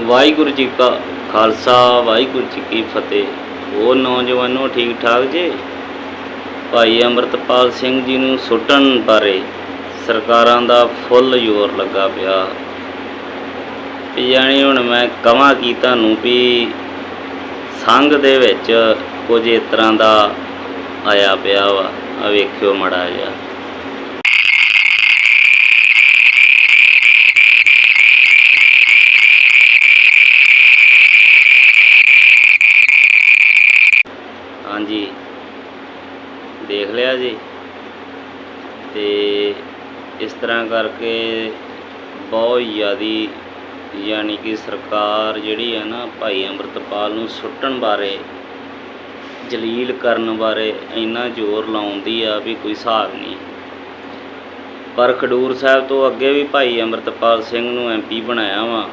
ਵਾਹਿਗੁਰੂ ਜੀ ਕਾ ਖਾਲਸਾ, ਵਾਹਿਗੁਰੂ ਜੀ ਕੀ ਫਤਿਹ। ਉਹ ਨੌਜਵਾਨੋ ਠੀਕ ਠਾਕ ਜੇ? ਭਾਈ ਅੰਮ੍ਰਿਤਪਾਲ ਸਿੰਘ ਜੀ ਨੂੰ ਸੁੱਟਣ ਬਾਰੇ ਸਰਕਾਰਾਂ ਦਾ ਫੁੱਲ ਜ਼ੋਰ ਲੱਗਾ ਪਿਆ। ਵੀ ਜਾਣੀ ਹੁਣ ਮੈਂ ਕਹਾਂ ਕੀ ਤੁਹਾਨੂੰ ਵੀ ਸੰਘ ਦੇ ਵਿੱਚ ਕੁਝ ਇਸ ਤਰ੍ਹਾਂ ਦਾ ਆਇਆ ਪਿਆ ਵਾ। ਆ ਵੇਖਿਓ ਮੜਾ ਜਿਹਾ। ਦੇਖ ਲਿਆ ਜੀ। ਤੇ ਇਸ ਤਰ੍ਹਾਂ ਕਰਕੇ ਬਹੁਤ ਜ਼ਿਆਦੀ ਯਾਨੀ ਕਿ ਸਰਕਾਰ ਜਿਹੜੀ ਹੈ ਨਾ ਭਾਈ ਅੰਮ੍ਰਿਤਪਾਲ ਨੂੰ ਸੁੱਟਣ ਬਾਰੇ, ਜਲੀਲ ਕਰਨ ਬਾਰੇ ਇੰਨਾ ਜ਼ੋਰ ਲਾਉਂਦੀ ਆ ਵੀ ਕੋਈ ਹਿਸਾਬ ਨਹੀਂ। ਪਰ ਖਡੂਰ ਸਾਹਿਬ ਤੋਂ ਅੱਗੇ ਵੀ ਭਾਈ ਅੰਮ੍ਰਿਤਪਾਲ ਸਿੰਘ ਨੂੰ ਐਮਪੀ ਬਣਾਇਆ ਵਾ।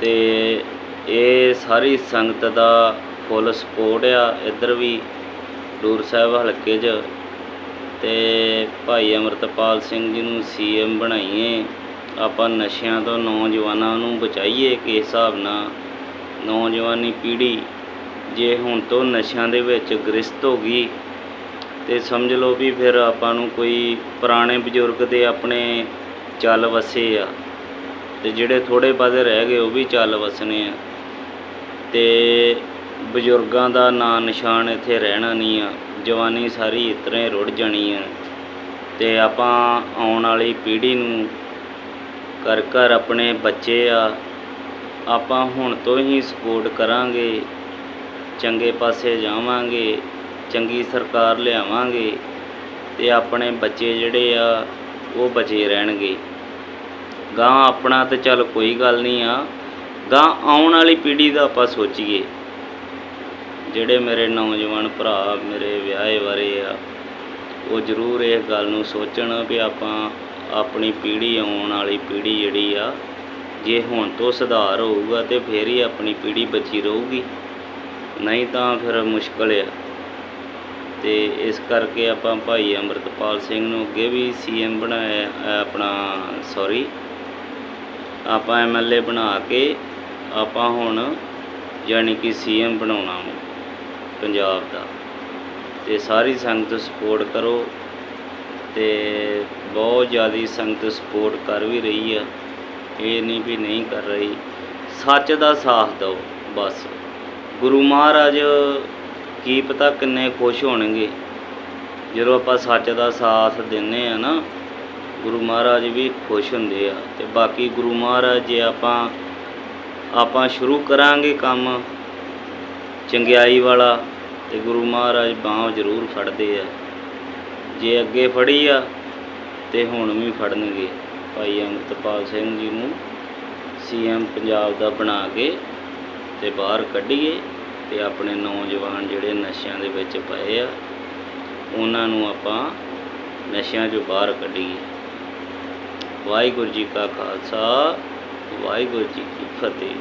ਤੇ ਇਹ ਸਾਰੀ ਸੰਗਤ ਦਾ ਫੁੱਲ ਸਪੋਰਟ ਆ। ਇੱਧਰ ਵੀ ਡੂਰ ਸਾਹਿਬ ਹਲਕੇ 'ਚ ਤੇ ਭਾਈ ਅੰਮ੍ਰਿਤਪਾਲ ਸਿੰਘ ਜੀ ਨੂੰ ਸੀਐਮ ਬਣਾਈਏ, ਆਪਾਂ ਨਸ਼ਿਆਂ ਤੋਂ ਨੌਜਵਾਨਾਂ ਨੂੰ ਬਚਾਈਏ ਕਿਸ ਹਿਸਾਬ ਨਾਲ। ਨੌਜਵਾਨੀ ਪੀੜ੍ਹੀ ਜੇ ਹੁਣ ਤੋਂ ਨਸ਼ਿਆਂ ਦੇ ਵਿੱਚ ਗ੍ਰਸਤ ਹੋ ਗਈ ਤੇ ਸਮਝ ਲਓ ਵੀ ਫਿਰ ਆਪਾਂ ਨੂੰ ਕੋਈ ਪੁਰਾਣੇ ਬਜ਼ੁਰਗ ਦੇ ਆਪਣੇ ਚੱਲ ਵਸੇ ਆ ਤੇ ਜਿਹੜੇ ਥੋੜੇ ਬਾਅਦ ਰਹਿ ਗਏ ਉਹ ਵੀ ਚੱਲ ਵਸਣੇ ਆ। ਤੇ ਬਜ਼ੁਰਗਾਂ ਦਾ ਨਾਂ ਨਿਸ਼ਾਨ ਇੱਥੇ ਰਹਿਣਾ ਨਹੀਂ ਆ, ਜਵਾਨੀ ਸਾਰੀ ਇਤਰੇ ਰੁੜ ਜਾਣੀ ਆ। ਤੇ ਆਪਾਂ ਆਉਣ ਵਾਲੀ ਪੀੜ੍ਹੀ ਨੂੰ ਘਰ ਘਰ ਆਪਣੇ ਬੱਚੇ ਆ, ਆਪਾਂ ਹੁਣ ਤੋਂ ਹੀ ਸਪੋਰਟ ਕਰਾਂਗੇ, ਚੰਗੇ ਪਾਸੇ ਜਾਵਾਂਗੇ, ਚੰਗੀ ਸਰਕਾਰ ਲਿਆਵਾਂਗੇ, ਤੇ ਆਪਣੇ ਬੱਚੇ ਜਿਹੜੇ ਆ, ਉਹ ਬਚੇ ਰਹਿਣਗੇ। ਗਾਂ ਆਪਣਾ ਤੇ ਚੱਲ ਕੋਈ ਗੱਲ ਨਹੀਂ ਆ ਗਾਂ ਆਉਣ ਵਾਲੀ ਪੀੜ੍ਹੀ ਦਾ ਆਪਾਂ ਸੋਚੀਏ। ਜਿਹੜੇ ਮੇਰੇ ਨੌਜਵਾਨ ਭਰਾ, ਮੇਰੇ ਵਿਆਹੇ ਬਾਰੇ ਆ, ਉਹ ਜ਼ਰੂਰ ਇਸ ਗੱਲ ਨੂੰ ਸੋਚਣ ਵੀ ਆਪਾਂ ਆਪਣੀ ਪੀੜ੍ਹੀ ਆਉਣ ਵਾਲੀ ਪੀੜ੍ਹੀ ਜਿਹੜੀ ਆ, ਜੇ ਹੁਣ ਤੋਂ ਸੁਧਾਰ ਹੋਊਗਾ ਤੇ ਫੇਰ ਹੀ ਆਪਣੀ ਪੀੜ੍ਹੀ ਬਚੀ ਰਹੂਗੀ। ਨਹੀਂ ਤਾਂ ਫਿਰ ਮੁਸ਼ਕਲ ਆ। ਤੇ ਇਸ ਕਰਕੇ ਆਪਾਂ ਭਾਈ ਅੰਮ੍ਰਿਤਪਾਲ ਸਿੰਘ ਨੂੰ ਅੱਗੇ ਵੀ ਸੀਐਮ ਬਣਾਇਆ, ਆਪਣਾ ਸੌਰੀ ਆਪਾਂ ਐਮਐਲਏ ਬਣਾ ਕੇ ਆਪਾਂ ਹੁਣ ਯਾਨੀ ਕਿ ਸੀਐਮ ਬਣਾਉਣਾ ਵਾ। ਪੰਜਾਬ ਦਾ। ਤੇ ਸਾਰੀ ਸੰਗਤ ਸਪੋਰਟ ਕਰੋ ਤੇ ਬਹੁਤ ਜ਼ਿਆਦਾ ਸੰਗਤ ਸਪੋਰਟ ਕਰ ਵੀ ਰਹੀ ਆ। ਇਹ ਨਹੀਂ ਵੀ ਨਹੀਂ ਕਰ ਰਹੀ। ਸੱਚ ਦਾ ਸਾਥ ਦਿਓ, ਬਸ। ਗੁਰੂ ਮਹਾਰਾਜ ਕੀ ਪਤਾ ਕਿੰਨੇ ਖੁਸ਼ ਹੋਣਗੇ। ਜਦੋਂ ਆਪਾਂ ਸੱਚ ਦਾ ਸਾਥ ਦਿੰਨੇ ਆ ਨਾ, ਗੁਰੂ ਮਹਾਰਾਜ ਵੀ ਖੁਸ਼ ਹੁੰਦੇ ਆ। ਤੇ ਬਾਕੀ ਗੁਰੂ ਮਹਾਰਾਜ ਜੇ ਆਪਾਂ ਆਪਾਂ ਸ਼ੁਰੂ ਕਰਾਂਗੇ ਕੰਮ ਚੰਗਿਆਈ ਵਾਲਾ ਤੇ ਗੁਰੂ ਮਹਾਰਾਜ ਬਾਂਹ ਜ਼ਰੂਰ ਫੜਦੇ ਆ। ਜੇ ਅੱਗੇ ਫੜੀ ਆ, ਤੇ ਹੁਣ ਵੀ ਫੜਨਗੇ। ਭਾਈ ਅੰਮ੍ਰਿਤਪਾਲ ਸਿੰਘ ਜੀ ਨੂੰ ਸੀਐਮ ਪੰਜਾਬ ਦਾ ਬਣਾ ਕੇ ਤੇ ਬਾਹਰ ਕੱਢੀਏ ਤੇ ਆਪਣੇ ਨੌਜਵਾਨ ਜਿਹੜੇ ਨਸ਼ਿਆਂ ਦੇ ਵਿੱਚ ਪਏ ਆ, ਉਹਨਾਂ ਨੂੰ ਆਪਾਂ ਨਸ਼ਿਆਂ 'ਚੋਂ ਬਾਹਰ ਕੱਢੀਏ। ਵਾਹਿਗੁਰੂ ਜੀ ਕਾ ਖਾਲਸਾ, ਵਾਹਿਗੁਰੂ ਜੀ ਕੀ ਫਤਿਹ।